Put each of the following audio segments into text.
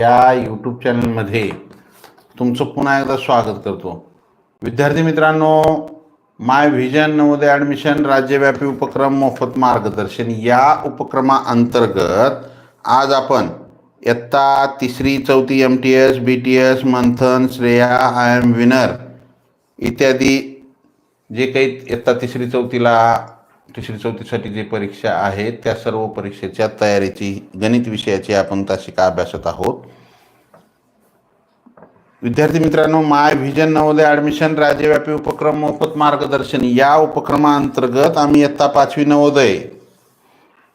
या यूट्यूब चॅनलमध्ये तुमचं पुन्हा एकदा स्वागत करतो. विद्यार्थी मित्रांनो माय व्हिजन नवोदय ॲडमिशन राज्यव्यापी उपक्रम मोफत मार्गदर्शन. या उपक्रमाअंतर्गत आज आपण इयत्ता तिसरी चौथी M T S B T S Manthan Shreya I am winner इत्यादी जे काही इयत्ता तिसरी चौथीला तिसरी चौथीसाठी जे परीक्षा आहेत त्या सर्व परीक्षेच्या तयारीची गणित विषयाची आपण तासिका अभ्यासत आहोत? विद्यार्थी मित्रांनो माय व्हिजन नवोदय ॲडमिशन राज्यव्यापी उपक्रम मोफत मार्गदर्शन. या उपक्रमाअंतर्गत आम्ही इयत्ता पाचवी नवोदय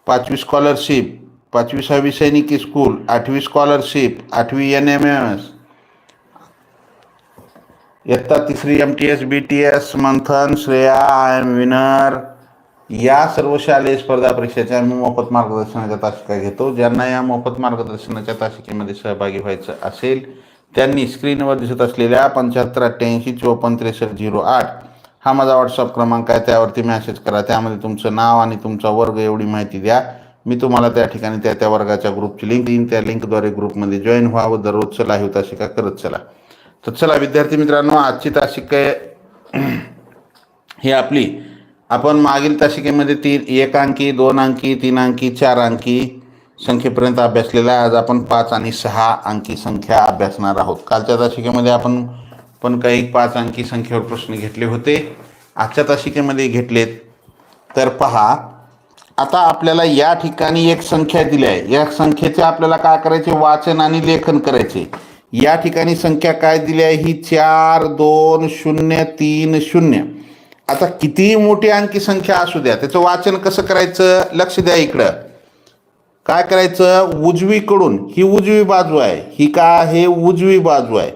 पाचवी स्कॉलरशिप पाचवी सहावी सैनिक स्कूल आठवी स्कॉलरशिप आठवी एन एम एस इयत्ता तिसरी M T S B T S Manthan Shreya I am winner या सर्व शालेय स्पर्धा परीक्षेच्या आम्ही मोफत मार्गदर्शनाच्या तासिका घेतो. ज्यांना या मोफत मार्गदर्शनाच्या तासिकेमध्ये सहभागी व्हायचं असेल त्यांनी स्क्रीनवर दिसत असलेल्या पंच्याहत्तर अठ्ठ्याऐंशी चोपन्न त्रेसष्ट झिरो आठ हा माझा व्हॉट्सअप क्रमांक आहे. त्यावरती मॅसेज करा. त्यामध्ये तुमचं नाव आणि तुमचा वर्ग एवढी माहिती द्या. मी तुम्हाला त्या ठिकाणी त्या त्या वर्गाच्या ग्रुपची लिंक देईन. त्या लिंकद्वारे ग्रुपमध्ये जॉईन व्हा व दररोजचं लाईव्ह तासिका करत चला. तर चला विद्यार्थी मित्रांनो आजची तासिका ही आपली आपण मागील तासिकेमध्ये तीन एक अंकी दोन अंकी तीन अंकी चार अंकी संख्येपर्यंत अभ्यासलेला आहे. आज आपण पाच आणि सहा अंकी संख्या अभ्यासणार आहोत. कालच्या तासिकेमध्ये आपण पण काही पाच अंकी संख्येवर प्रश्न घेतले होते. आजच्या तासिकेमध्ये घेतलेत. तर पहा आता आपल्याला या ठिकाणी एक संख्या दिली आहे. या संख्येचे आपल्याला काय करायचे? वाचन आणि लेखन करायचे. या ठिकाणी संख्या काय दिली आहे? ही चार दोन शून्य तीन शून्य. आता कितीही मोठी अंकी संख्या असू द्या त्याचं वाचन कसं करायचं? लक्ष द्या इकडं. काय करायचं? उजवीकडून ही उजवी बाजू आहे. ही का आहे? उजवी बाजू आहे.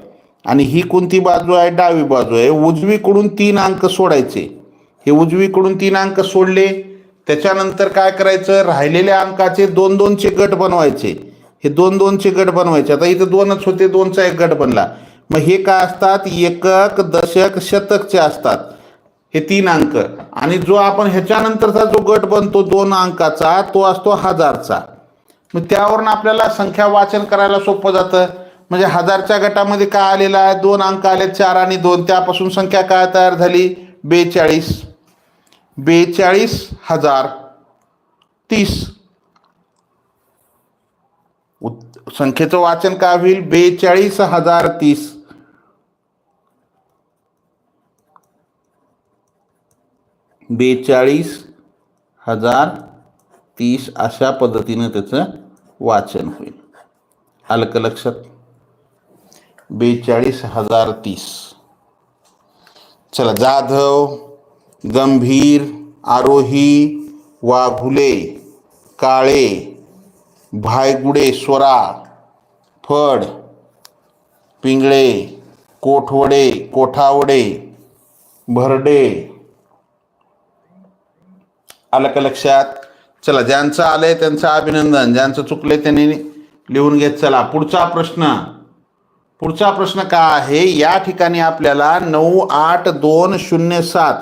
आणि ही कोणती बाजू आहे? डावी बाजू आहे. उजवीकडून तीन अंक सोडायचे. हे उजवीकडून तीन अंक सोडले. त्याच्यानंतर काय करायचं? राहिलेल्या अंकाचे दोन दोनचे गट बनवायचे. हे दोन दोनचे गट बनवायचे. आता इथं दोनच होते दोनचा एक गट बनला. मग हे काय असतात? एकक दशक शतकचे असतात. हे तीन अंक. आणि जो आपण ह्याच्यानंतरचा जो गट बनतो दोन अंकाचा तो असतो हजारचा. मग त्यावरून आपल्याला संख्या वाचन करायला सोपं जातं. म्हणजे हजारच्या गटामध्ये काय आलेलं आहे? दोन अंक आले चार आणि दोन. त्यापासून संख्या काय तयार झाली? बेचाळीस. बेचाळीस हजार तीस. उत- संख्येचं वाचन काय होईल? बेचाळीस हजार तीस. बेचाळीस हजार तीस अशा पद्धतीनं त्याचं वाचन होईल. आलं का लक्षात. बेचाळीस हजार तीस. चला जाधव गंभीर आरोही वाघुले काळे भायगुडे स्वरा फड पिंगळे कोठवडे कोठावडे भरडे आलं का लक्षात चला ज्यांचं आलंय त्यांचं अभिनंदन. ज्यांचं चुकलंय त्यांनी लिहून घेत चला. पुढचा प्रश्न. पुढचा प्रश्न काय आहे? या ठिकाणी आपल्याला नऊ आठ दोन शून्य सात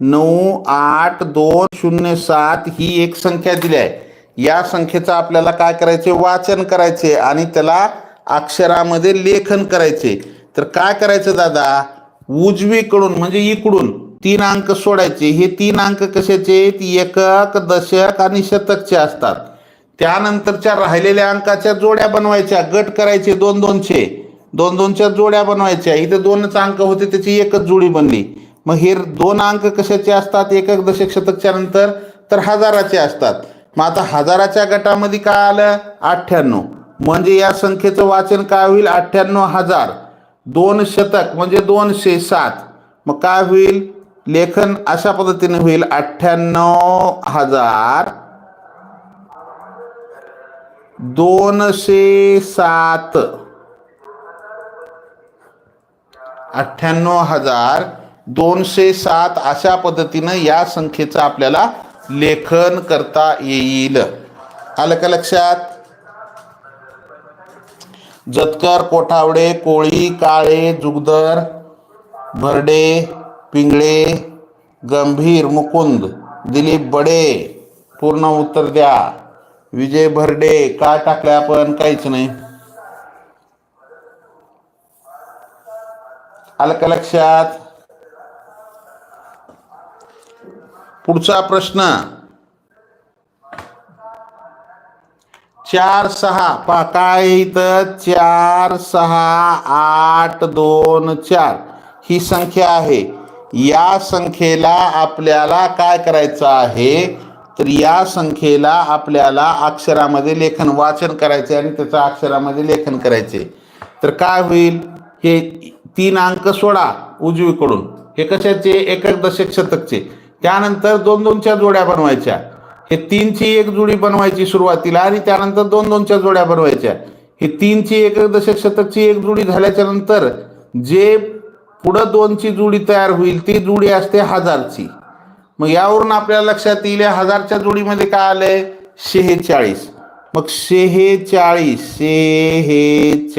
नऊ आठ दोन शून्य सात ही एक संख्या दिली आहे. या संख्येचं आपल्याला काय करायचे वाचन करायचे आणि त्याला अक्षरामध्ये लेखन करायचे तर काय करायचं दादा? उजवीकडून म्हणजे इकडून. तीन अंक सोडायचे. हे तीन अंक कशाचे? आहेत? एकक दशक आणि शतकचे असतात. त्यानंतरच्या राहिलेल्या अंकाच्या जोड्या बनवायच्या. गट करायचे दोन दोनचे दोन दोनच्या जोड्या बनवायच्या. इथे दोनच अंक होते त्याची एकच जोडी बनली. मग हे दोन अंक कशाचे असतात? एकक दशक शतकच्या नंतर तर हजाराचे असतात. मग आता हजाराच्या गटामध्ये काय आलं? अठ्ठ्याण्णव. म्हणजे या संख्येचं वाचन काय होईल? अठ्ठ्याण्णव हजार. दोन शतक म्हणजे दोनशे सात. मग काय होईल? लेखन अशा पद्धतीने होईल. अठ्ठ्याण्णव हजार दोनशे सात. अठ्ठ्याण्णव हजार दोनशे सात अशा पद्धतीनं या संख्येचं आपल्याला लेखन करता येईल. आलं का लक्षात? जतकर कोठावडे कोळी काळे जुगदर भरडे पिंगळे गंभीर मुकुंद दिलीप बडे पूर्ण उत्तर द्या. विजय भरडे का टाकले आपण? काहीच नाही. आलं का लक्षात. पुढचा प्रश्न. चार सहा. पहा काय इथं? चार सहा आठ दोन चार. ही संख्या आहे. या संख्येला आपल्याला काय करायचं आहे? तर या संख्येला आपल्याला अक्षरामध्ये लेखन वाचन करायचे आणि त्याचं अक्षरामध्ये लेखन करायचे तर काय होईल? हे तीन अंक सोडा उजवीकडून. हे कशाचे? एकक दशक शतकचे. त्यानंतर दोन दोनच्या जोड्या बनवायच्या. हे तीनची एक जोडी बनवायची सुरुवातीला आणि त्यानंतर दोन दोनच्या जोड्या बनवायच्या. हे तीनची एक दशक शतकची एक जोडी झाल्याच्यानंतर जे पुढं दोनची जुडी तयार होईल. ती जुडी असते हजारची. मग यावरून आपल्याला लक्षात येईल हजारच्या जोडीमध्ये काय आलंय? शेहेचाळीस. मग शेहेचाळीस शेहेचाळीस.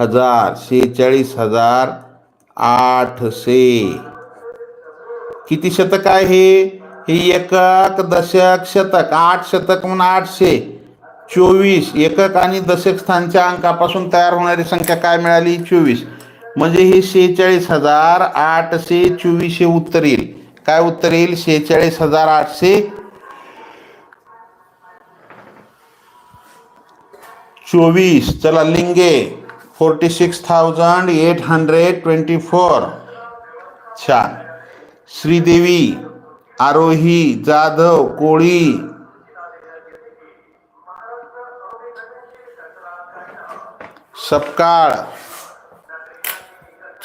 हजार शेहेचाळीस हजार आठशे. किती शतक आहे हे एकक दशक शतक. आठ शतक म्हणून आठशे. चोवीस एकक आणि दशक स्थानच्या अंकापासून तयार होणारी संख्या काय मिळाली? चोवीस. म्हणजे हे शेहेचाळीस हजार आठशे चोवीस हे उत्तर येईल. काय उत्तर येईल? शेहेचाळीस हजार आठशे चोवीस. चला लिंगे. Forty six thousand eight hundred twenty four छान. श्रीदेवी आरोही जाधव कोळी सपकाळ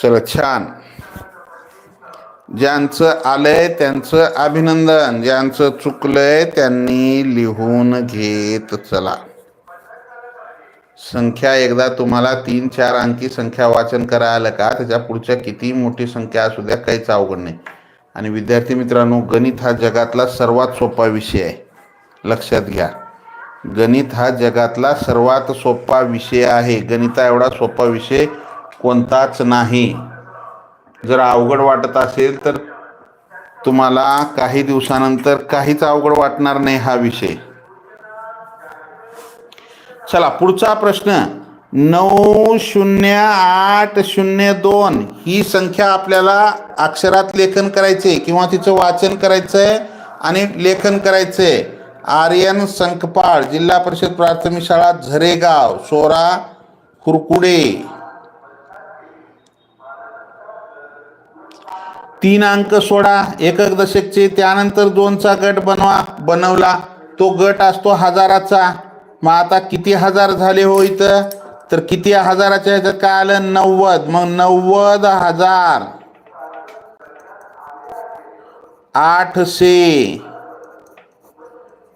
चला छान. ज्यांचं आलंय त्यांचं अभिनंदन ज्यांचं चुकलंय त्यांनी लिहून घेत चला. संख्या एकदा तुम्हाला तीन चार अंकी संख्या वाचन करायला का? त्याच्या पुढच्या किती मोठी संख्या असू द्या काहीच अवघड नाही. आणि विद्यार्थी मित्रांनो गणित हा जगातला सर्वात सोपा विषय आहे. लक्षात घ्या. गणित हा जगातला सर्वात सोपा विषय आहे. गणिता एवढा सोपा विषय कोणताच नाही. जर अवघड वाटत असेल तर तुम्हाला काही दिवसानंतर काहीच अवघड वाटणार नाही हा विषय. चला पुढचा प्रश्न. नऊ शून्य आठ शून्य दोन ही संख्या आपल्याला अक्षरात लेखन करायचे किंवा तिचं वाचन करायचंय आणि लेखन करायचंय. आर्यन संकपाळ जिल्हा परिषद प्राथमिक शाळा झरेगाव सोरा कुरकुडे. तीन अंक सोडा एकक दशकचे त्यानंतर दोनचा गट बनवा बनवला. तो गट असतो हजाराचा. मग आता किती हजार झाले हो इथं? तर किती हजाराच्या ह्याच्यात काय आलं? नव्वद. मग नव्वद हजार. आठशे.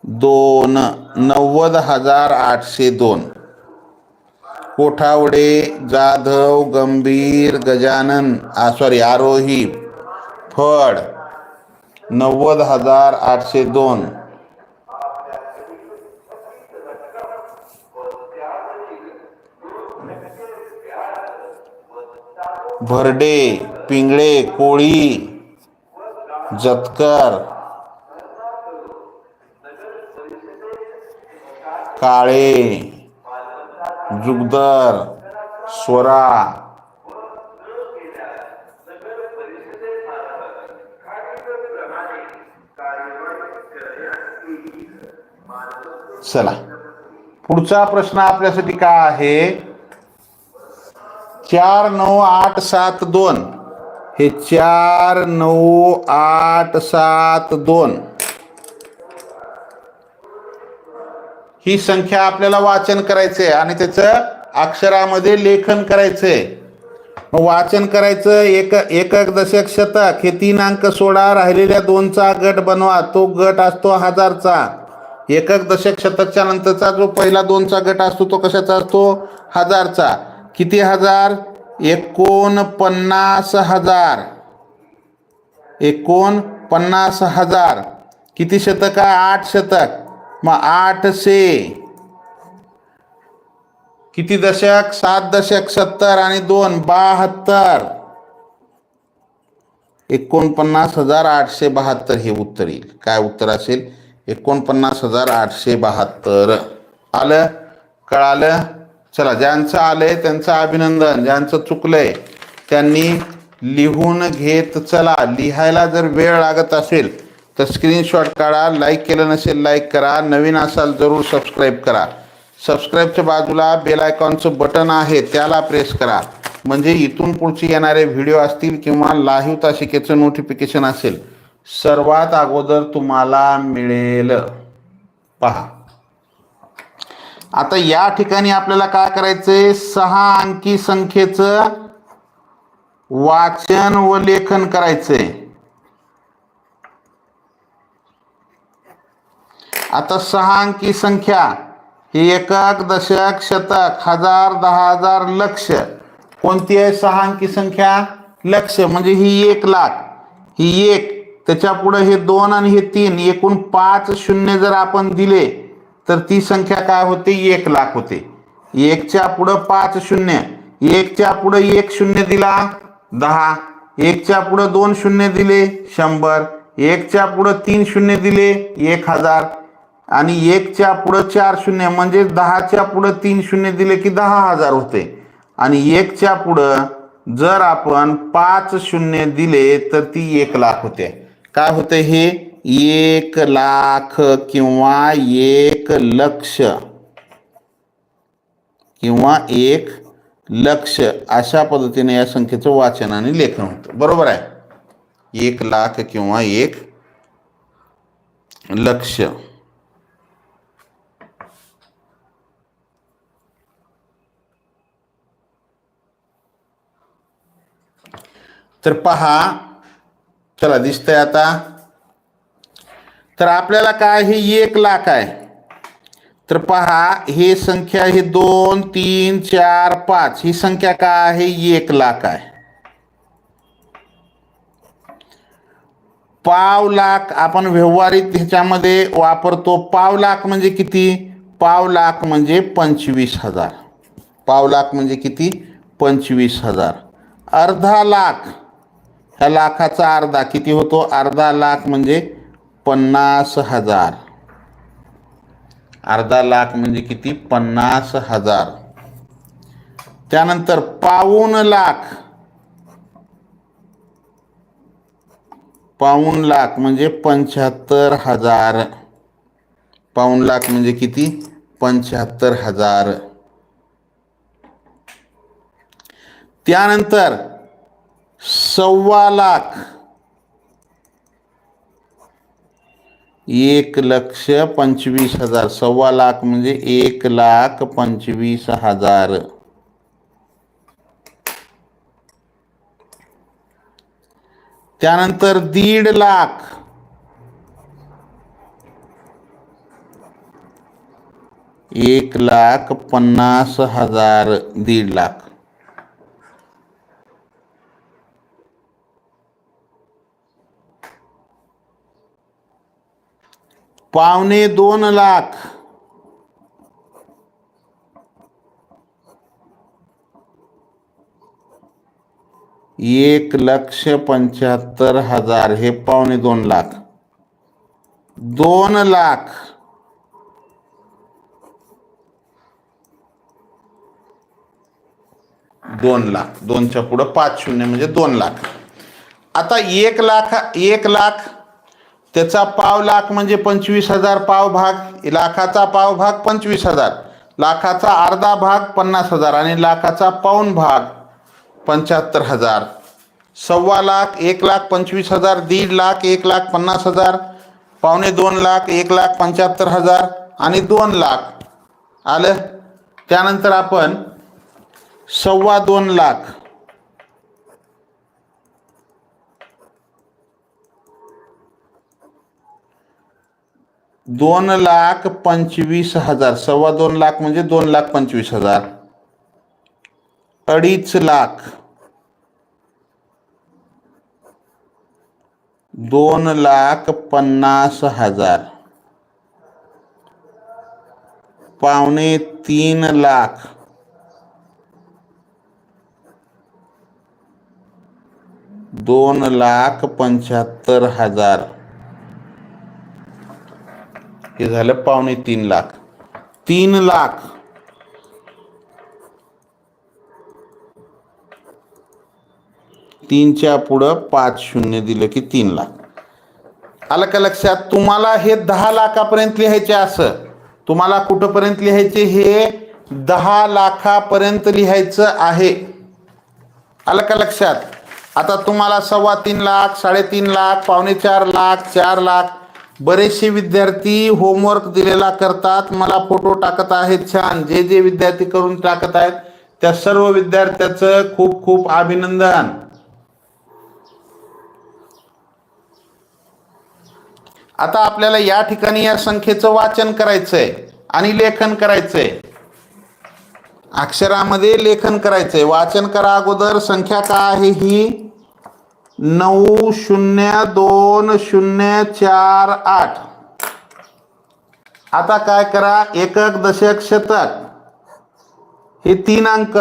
दोन, नव्वद हज़ार आठशे दोन. कोठावडे, जाधव, गंभीर, गजानन सॉरी आरोही, फड, नव्वद हज़ार आठशे दोन. भरडे, पिंगळे, कोळी, जतकर काळे जुगदर स्वरा चला. पुढचा प्रश्न आपल्यासाठी काय आहे? चार नऊ आठ सात दोन. हे चार नऊ आठ सात दोन. ही संख्या आपल्याला वाचन करायचे आणि त्याचं अक्षरामध्ये लेखन करायचंय. वाचन करायचं एक एकक दशक शतक हे तीन अंक सोडा राहिलेल्या दोनचा गट बनवा तो गट असतो हजारचा. एकक दशक शतकच्या नंतरचा जो पहिला दोनचा गट असतो तो कशाचा असतो? हजारचा. किती हजार? एकोणपन्नास हजार. एकोणपन्नास हजार. किती शतक? आहे आठ शतक. मग आठशे किती दशक? सात दशक सत्तर आणि दोन बहात्तर. एकोणपन्नास हजार आठशे बहात्तर हे उत्तर येईल. काय उत्तर असेल? एकोणपन्नास हजार आठशे बहात्तर. आलं? कळालं? चला ज्यांचं आलंय त्यांचं अभिनंदन. ज्यांचं चुकलंय त्यांनी लिहून घेत चला. लिहायला जर वेळ लागत असेल तर स्क्रीनशॉट काढा लाईक केलं नसेल लाईक करा. नवीन असाल जरूर सबस्क्राईब करा. सबस्क्राईबच्या बाजूला बेल आयकॉनचं बटन आहे त्याला प्रेस करा. म्हणजे इथून पुढचे येणारे व्हिडिओ असतील किंवा लाईव्ह तासिकेचं नोटिफिकेशन असेल सर्वात अगोदर तुम्हाला मिळेल. पहा. आता या ठिकाणी आपल्याला काय करायचंय? सहा अंकी संख्येचं वाचन व लेखन करायचंय. आता सहा अंकी संख्या. ही एकक दशक शतक हजार दहा हजार लक्ष. कोणती आहे सहा अंकी संख्या? लक्ष म्हणजे ही एक लाख. ही एक त्याच्या पुढे हे दोन आणि हे तीन एकूण पाच शून्य जर आपण दिले तर ती संख्या काय होते? एक लाख होते. एकच्या पुढं पाच शून्य. एकच्या पुढं एक शून्य दिला दहा. एकच्या पुढं दोन शून्य दिले शंभर. एकच्या पुढं तीन शून्य दिले एक हजार. आणि एकच्या पुढं चार शून्य म्हणजे दहाच्या पुढं तीन शून्य दिले की दहा हजार होते. आणि एकच्या पुढं जर आपण पाच शून्य दिले तर ती एक लाख होते. काय होते हे? एक लाख किंवा एक लक्ष. किंवा एक लक्ष. अशा पद्धतीने या संख्येचं वाचन आणि लेखन होतं. बरोबर आहे? एक लाख किंवा एक लक्ष. तर पहा. चला दिसतंय आता. तर आपल्याला काय हे एक लाख आहे. तर पहा हे संख्या ही दोन तीन चार पाच. ही संख्या काय आहे? एक लाख आहे. पाव लाख आपण व्यवहारिक ह्याच्यामध्ये वापरतो. पाव लाख म्हणजे किती? पाव लाख म्हणजे पंचवीस हजार. पाव लाख म्हणजे किती? पंचवीस हजार. अर्धा लाख. ह्या लाखाचा अर्धा. किती होतो? अर्धा लाख म्हणजे पन्नास हजार. अर्धा लाख म्हणजे किती? पन्नास हजार. त्यानंतर पाऊन लाख. पाऊन लाख म्हणजे पंच्याहत्तर हजार. पाऊन लाख म्हणजे किती? पंच्याहत्तर हजार. त्यानंतर सव्वा लाख. एक लक्ष पंचवीस हजार. सव्वा लाख म्हणजे एक लाख पंचवीस हजार. त्यानंतर दीड लाख. एक लाख पन्नास हजार. दीड लाख. पावणे दोन लाख. एक लक्ष पंच्याहत्तर हजार हे पावणे दोन लाख. दोन लाख. दोन लाख. दोनच्या पुढं पाच शून्य म्हणजे दोन लाख. आता एक लाख एक लाख त्याचा पाव लाख म्हणजे पंचवीस हजार पाव भाग लाखाचा पाव भाग पंचवीस हजार लाखाचा अर्धा भाग पन्नास हजार आणि लाखाचा पाऊन भाग पंच्याहत्तर हजार. सव्वा लाख एक लाख पंचवीस हजार दीड लाख एक लाख पन्नास हजार पावणे दोन लाख एक लाख पंच्याहत्तर हजार आणि दोन लाख. आलं? त्यानंतर आपण सव्वा दोन लाख. दोन लाख पंचवीस हजार सव्वा दोन लाख म्हणजे दोन लाख पंचवीस हजार. अडीच लाख. दोन लाख पन्नास हजार. पावणे तीन लाख. दोन लाख पंच्याहत्तर हजार. हे झालं पावणे तीन लाख. तीन लाख. तीनच्या पुढं पाच शून्य दिलं की तीन लाख. आलं का लक्षात? तुम्हाला हे दहा लाखापर्यंत लिहायचे असं. तुम्हाला कुठंपर्यंत लिहायचे? हे दहा लाखापर्यंत लिहायचं आहे. आलं का लक्षात? आता तुम्हाला सव्वा तीन लाख साडेतीन लाख पावणे चार लाख चार लाख बरेचसे विद्यार्थी होमवर्क दिलेला करतात मला फोटो टाकत आहेत छान. जे जे विद्यार्थी करून टाकत आहेत त्या सर्व विद्यार्थ्याचं खूप खूप अभिनंदन. आता आपल्याला या ठिकाणी या संख्येचं वाचन करायचंय आणि लेखन करायचंय. अक्षरामध्ये लेखन करायचंय. वाचन करा अगोदर संख्या काय आहे ही? नऊ शून्य दोन शून्य चार आठ. आता काय करा एकक दशक शतक. हे तीन अंक.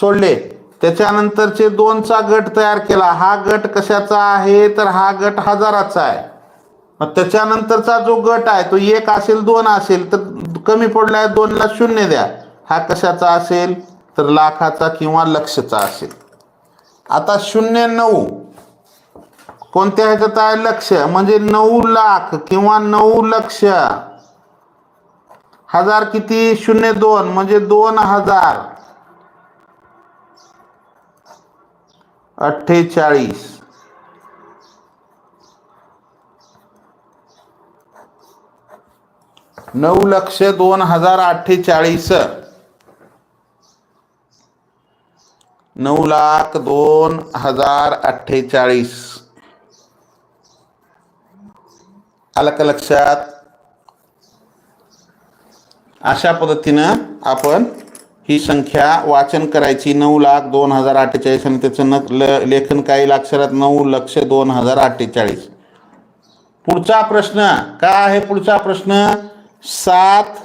सोडले. त्याच्यानंतरचे दोनचा गट तयार केला. हा गट कशाचा आहे? तर हा गट हजाराचा आहे. मग त्याच्यानंतरचा जो गट आहे तो एक असेल दोन असेल तर कमी पडलाय दोनला शून्य द्या. हा कशाचा असेल? तर लाखाचा किंवा लक्षचा असेल. आता शून्य नऊ. कोणत्या ह्याच्यात आहे लक्ष? म्हणजे नऊ लाख किंवा नऊ लक्ष. हजार किती? शून्य दोन म्हणजे दोन हजार. अठ्ठेचाळीस. नऊ लक्ष दोन हजार अठ्ठेचाळीस. नऊ लाख दोन हजार अठ्ठेचाळीस. आलं का लक्षात? अशा पद्धतीनं आपण ही संख्या वाचन करायची. नऊ लाख दोन हजार अठ्ठेचाळीस आणि त्याचं न ल लेखन काही अक्षरात नऊ लक्ष दोन हजार अठ्ठेचाळीस. पुढचा प्रश्न काय आहे पुढचा प्रश्न? सात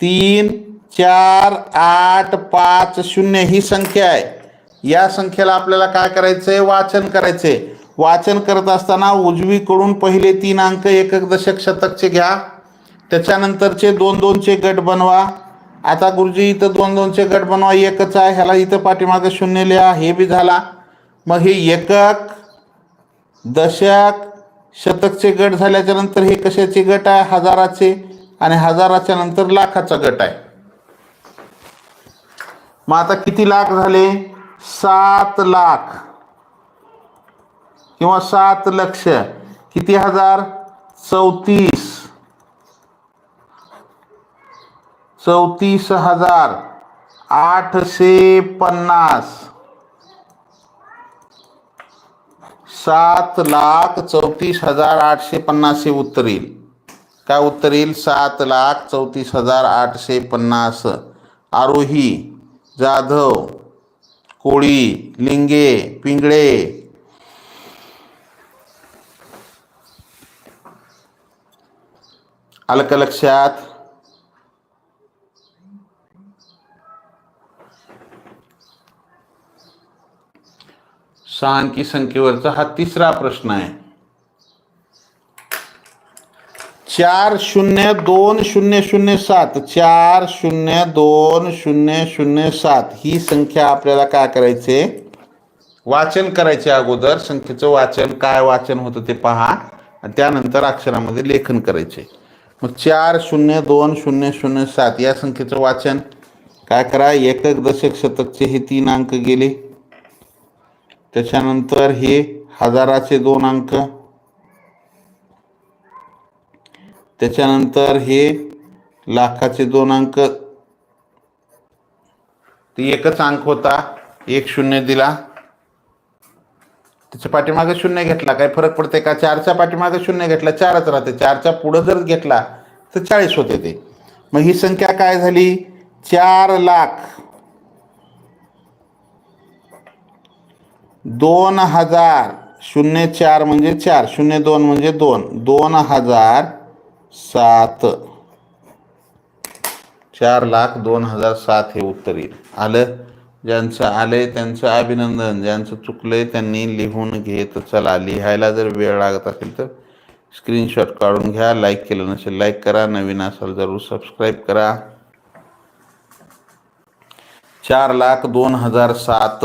तीन चार आठ पाच शून्य ही संख्या आहे. या संख्येला आपल्याला काय करायचं आहे वाचन करायचंय. वाचन करत असताना उजवीकडून पहिले तीन अंक एकक दशक शतकचे घ्या. त्याच्यानंतरचे दोन दोनचे गट बनवा. आता गुरुजी इथं दोन दोनचे गट बनवा. एकच आहे. ह्याला इथं पाठीमागं शून्य लिहा. हे बी झाला. मग हे एकक दशक शतकचे गट झाल्याच्यानंतर हे कशाचे गट आहे? हजाराचे. आणि हजाराच्या नंतर लाखाचा गट आहे. मग आता किती लाख झाले? सात लाख किंवा सात लक्ष. किती हजार? चौतीस. चौतीस हजार आठशे पन्नास. सात लाख चौतीस हजार आठशे पन्नास हे उत्तर येईल. काय उत्तर येईल? सात लाख चौतीस हजार आठशे पन्नास. आरोही जाधव. कोळी लिंगे पिंगळे. अलक लक्षात. सहा अंकी संख्येवरचा हा तिसरा प्रश्न आहे. चार शून्य दोन शून्य शून्य सात चार शून्य दोन शून्य शून्य सात. ही संख्या आपल्याला काय करायचे? वाचन करायचे अगोदर. संख्येचं वाचन काय वाचन होतं ते पहा. आणि त्यानंतर अक्षरामध्ये लेखन करायचे. मग चार शून्य दोन शून्य शून्य सात या संख्येचं वाचन. काय करा एकक दशक शतकचे हे तीन अंक गेले. त्याच्यानंतर हे हजाराचे दोन अंक. त्याच्यानंतर हे लाखाचे दोन अंक ते एकच अंक होता. एक शून्य दिला. त्याच्या पाठीमागे शून्य घेतला. काय फरक पडते का? चारच्या पाठीमागे शून्य घेतला. चारच राहते. चारच्या पुढं जर घेतला तर चाळीस होते ते. मग ही संख्या काय झाली? चार लाख दोन हजार शून्य चार म्हणजे चार. शून्य दोन म्हणजे दोन. दोन हजार सात. चार लाख दोन हजार सात हे उत्तर येईल. आलं? ज्यांचं आलंय त्यांचं अभिनंदन. ज्यांचं चुकलंय त्यांनी लिहून घेत चला. लिहायला जर वेळ लागत असेल तर स्क्रीनशॉट काढून घ्या. लाईक केलं नसेल लाईक करा. नवीन असाल जरूर सबस्क्राईब करा. चार लाख दोन हजार सात.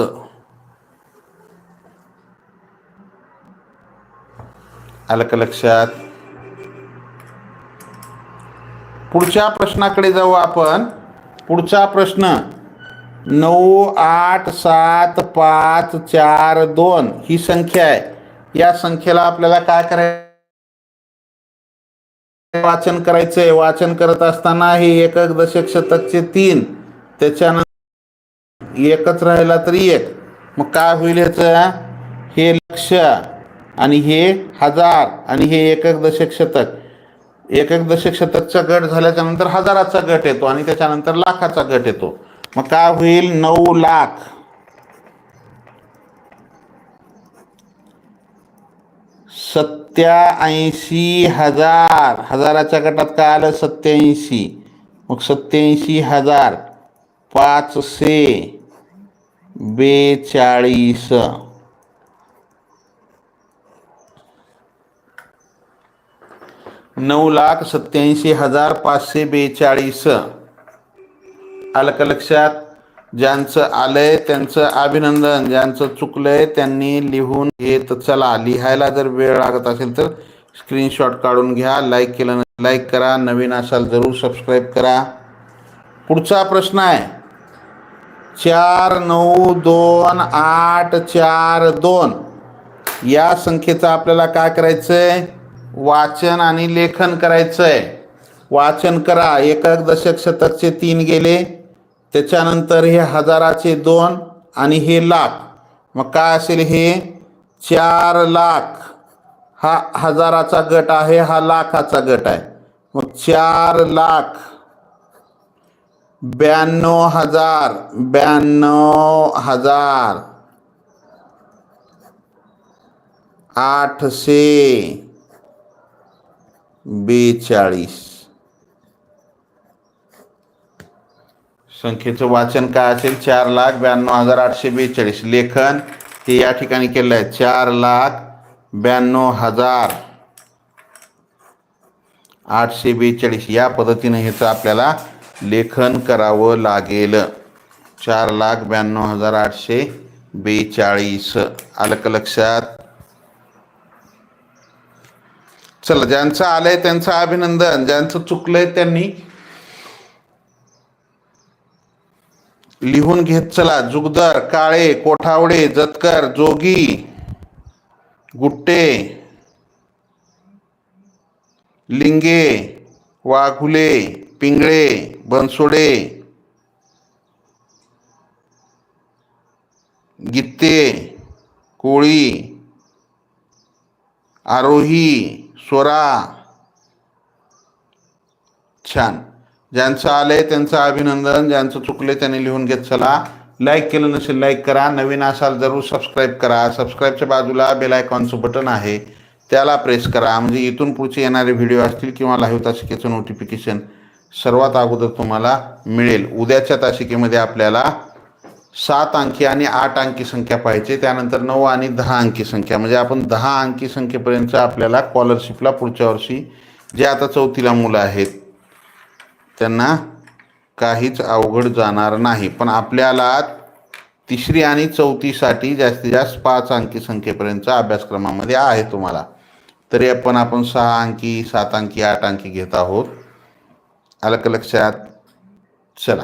आलं का लक्षात? पुढच्या प्रश्नाकडे जाऊ आपण. पुढचा प्रश्न. नऊ आठ सात पाच चार दोन ही संख्या आहे. या संख्येला आपल्याला काय करायचं? वाचन करायचंय. वाचन करत असताना हे एकक दशक शतकचे तीन. त्याच्यानंतर एकच राहिला तरी एक. मग काय होईल याचं? हे लक्ष आणि हे हजार आणि हे एकक दशक शतक. एक एक दशकशतकचा गट झाल्याच्यानंतर हजाराचा गट येतो आणि त्याच्यानंतर लाखाचा गट येतो. मग काय होईल? नऊ लाख. सत्याऐंशी हजार. हजाराच्या गटात काय आलं? सत्याऐंशी. मग सत्याऐंशी हजार. पाचशे बेचाळीस. नऊ लाख सत्याऐंशी हजार पाचशे बेचाळीस. आलं का लक्षात ज्यांचं आलंय त्यांचं अभिनंदन ज्यांचं चुकलंय त्यांनी लिहून घेत चला लिहायला जर वेळ लागत असेल तर स्क्रीनशॉट काढून घ्या लाईक केलं लाईक करा नवीन असाल जरूर सबस्क्राईब करा. पुढचा प्रश्न आहे. चार नऊ दोन आठ चार दोन. या संख्येचा आपल्याला काय करायचं आहे वाचन आणि लेखन करायचं आहे वाचन करा. एकक दशक शतकचे तीन गेले. त्याच्यानंतर हे हजाराचे दोन आणि हे लाख. मग काय असेल हे? चार लाख. हा हजाराचा गट आहे हा लाखाचा गट आहे. मग चार लाख. ब्याण्णव हजार. ब्याण्णव हजार. आठशे. बेचाळीस. संख्येचं वाचन काय असेल? चार लाख ब्याण्णव हजार आठशे बेचाळीस. लेखन हे या ठिकाणी केलं आहे. चार लाख ब्याण्णव हजार आठशे बेचाळीस. या पद्धतीने ह्याचं आपल्याला लेखन करावं लागेल. चार लाख ब्याण्णव हजार आठशे बेचाळीस. आलं का लक्षात? चला ज्यांचं आलंय त्यांचं अभिनंदन ज्यांचं चुकलंय त्यांनी लिहून घेत चला. जुगदर काळे कोठावडे जतकर जोगी गुट्टे लिंगे वाघुले पिंगळे बनसोडे गित्ते कोळी आरोही स्वरा छान. ज्यांचं आलंय त्यांचं अभिनंदन ज्यांचं चुकले त्यांनी लिहून घेत चला. लाईक केलं नसेल लाईक करा. नवीन असाल जरूर सबस्क्राईब करा. सबस्क्राईबच्या बाजूला बेल आयकॉनचं बटन आहे. त्याला प्रेस करा. म्हणजे इथून पुढचे येणारे व्हिडिओ असतील किंवा लाईव्ह तासिकेचं नोटिफिकेशन सर्वात अगोदर तुम्हाला मिळेल. उद्याच्या तासिकेमध्ये आपल्याला सात अंकी आणि आठ अंकी संख्या पाहिजे त्यानंतर नऊ आणि दहा अंकी संख्या. म्हणजे आपण दहा अंकी संख्येपर्यंत आपल्याला स्कॉलरशिपला पुढच्या वर्षी जे आता चौथीला मुलं आहेत त्यांना काहीच अवघड जाणार नाही. पण आपल्याला तिसरी आणि चौथीसाठी जास्तीत जास्त पाच अंकी संख्येपर्यंतचा अभ्यासक्रमामध्ये आहे तुम्हाला. तरी आपण आपण सहा अंकी सात अंकी आठ अंकी घेत आहोत. आलं का लक्षात? चला.